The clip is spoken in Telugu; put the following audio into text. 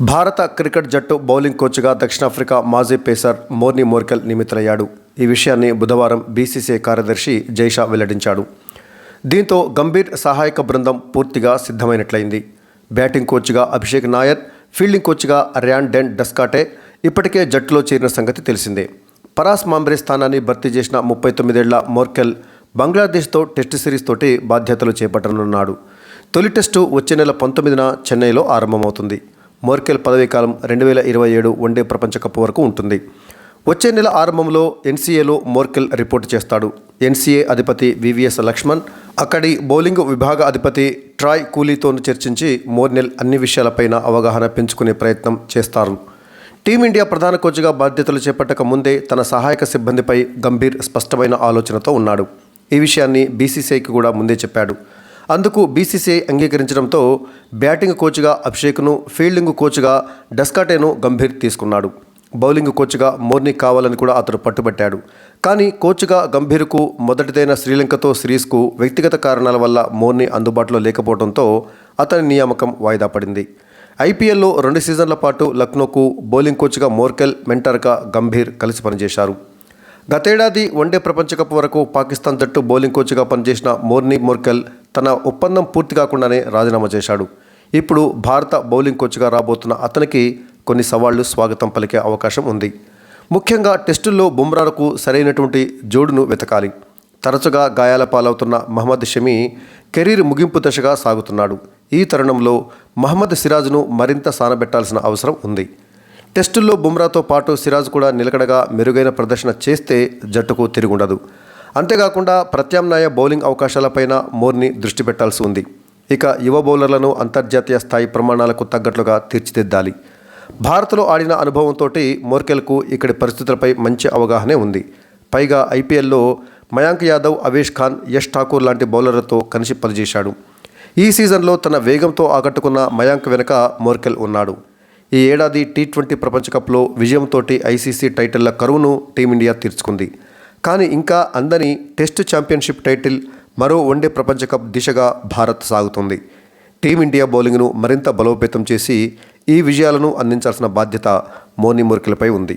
భారత క్రికెట్ జట్టు బౌలింగ్ కోచ్గా దక్షిణాఫ్రికా మాజీ పేసర్ మోర్నీ మోర్కెల్ నియమితులయ్యాడు. ఈ విషయాన్ని బుధవారం బీసీసీఐ కార్యదర్శి జైషా వెల్లడించాడు. దీంతో గంభీర్ సహాయక బృందం పూర్తిగా సిద్ధమైనట్లయింది. బ్యాటింగ్ కోచ్గా అభిషేక్ నాయర్ ఫీల్డింగ్ కోచ్గా ర్యాన్ డెన్ డస్కాటే ఇప్పటికే జట్టులో చేరిన సంగతి తెలిసిందే. పరాస్ మాంబ్రే స్థానాన్ని భర్తీ చేసిన ముప్పై తొమ్మిదేళ్ళ మోర్కెల్ బంగ్లాదేశ్తో టెస్ట్ సిరీస్ తోటి బాధ్యతలు చేపట్టనున్నాడు. తొలి టెస్టు వచ్చే నెల పంతొమ్మిదిన చెన్నైలో ఆరంభమవుతుంది. మోర్కెల్ పదవీకాలం రెండు వేల ఇరవై ఏడు వన్డే ప్రపంచకప్ వరకు ఉంటుంది. వచ్చే నెల ఆరంభంలో ఎన్సీఏలో మోర్కెల్ రిపోర్టు చేస్తాడు. ఎన్సీఏ అధిపతి వివిఎస్ లక్ష్మణ్ అక్కడి బౌలింగ్ విభాగ అధిపతి ట్రాయ్ కూలీతో చర్చించి మోర్నెల్ అన్ని విషయాలపైన అవగాహన పెంచుకునే ప్రయత్నం చేస్తారు. టీమిండియా ప్రధాన కోచ్గా బాధ్యతలు చేపట్టక ముందే తన సహాయక సిబ్బందిపై గంభీర్ స్పష్టమైన ఆలోచనతో ఉన్నాడు. ఈ విషయాన్ని బీసీసీఐకి కూడా ముందే చెప్పాడు. అందుకు బీసీసీఐ అంగీకరించడంతో బ్యాటింగ్ కోచ్గా అభిషేక్ను ఫీల్డింగ్ కోచ్గా డస్కాటేను గంభీర్ తీసుకున్నాడు. బౌలింగ్ కోచ్గా మోర్ని కావాలని కూడా అతను పట్టుబట్టాడు. కానీ కోచ్గా గంభీర్కు మొదటిదైన శ్రీలంకతో సిరీస్కు వ్యక్తిగత కారణాల వల్ల మోర్ని అందుబాటులో లేకపోవడంతో అతని నియామకం వాయిదా పడింది. ఐపీఎల్లో రెండు సీజన్ల పాటు లక్నోకు బౌలింగ్ కోచ్గా మోర్కెల్ మెంటర్గా గంభీర్ కలిసి పనిచేశారు. గతేడాది వన్డే ప్రపంచ కప్ వరకు పాకిస్తాన్ జట్టు బౌలింగ్ కోచ్గా పనిచేసిన మోర్నీ మోర్కెల్ తన ఒప్పందం పూర్తి కాకుండానే రాజీనామా చేశాడు. ఇప్పుడు భారత బౌలింగ్ కోచ్గా రాబోతున్న అతనికి కొన్ని సవాళ్ళు స్వాగతం పలికే అవకాశం ఉంది. ముఖ్యంగా టెస్టుల్లో బుమ్రాలకు సరైనటువంటి జోడును వెతకాలి. తరచుగా గాయాల పాలవుతున్న మహమ్మద్ షమి కెరీర్ ముగింపు దశగా సాగుతున్నాడు. ఈ తరుణంలో మహమ్మద్ సిరాజ్ను మరింత సానబెట్టాల్సిన అవసరం ఉంది. టెస్టుల్లో బుమ్రాతో పాటు సిరాజ్ కూడా నిలకడగా మెరుగైన ప్రదర్శన చేస్తే జట్టుకు తిరుగుండదు. అంతేకాకుండా ప్రత్యామ్నాయ బౌలింగ్ అవకాశాలపైన మోర్ని దృష్టి పెట్టాల్సి ఉంది. ఇక యువ బౌలర్లను అంతర్జాతీయ స్థాయి ప్రమాణాలకు తగ్గట్లుగా తీర్చిదిద్దాలి. భారత్లో ఆడిన అనుభవంతో మోర్కెల్కు ఇక్కడి పరిస్థితులపై మంచి అవగాహనే ఉంది. పైగా ఐపీఎల్లో మయాంక్ యాదవ్ అవేష్ ఖాన్ యష్ ఠాకూర్ లాంటి బౌలర్లతో కలిసి పనిచేశాడు. ఈ సీజన్లో తన వేగంతో ఆకట్టుకున్న మయాంక్ వెనుక మోర్కెల్ ఉన్నాడు. ఈ ఏడాది టీ ట్వంటీ ప్రపంచకప్లో విజయంతోటి విజయంతో ఐసీసీ టైటిళ్ళ కరువును టీమిండియా తీర్చుకుంది. కానీ ఇంకా అందని టెస్ట్ ఛాంపియన్షిప్ టైటిల్ మరో వన్డే ప్రపంచ కప్ దిశగా భారత్ సాగుతుంది. టీమిండియా బౌలింగ్ను మరింత బలోపేతం చేసి ఈ విజయాలను అందించాల్సిన బాధ్యత మోని మురికిలపై ఉంది.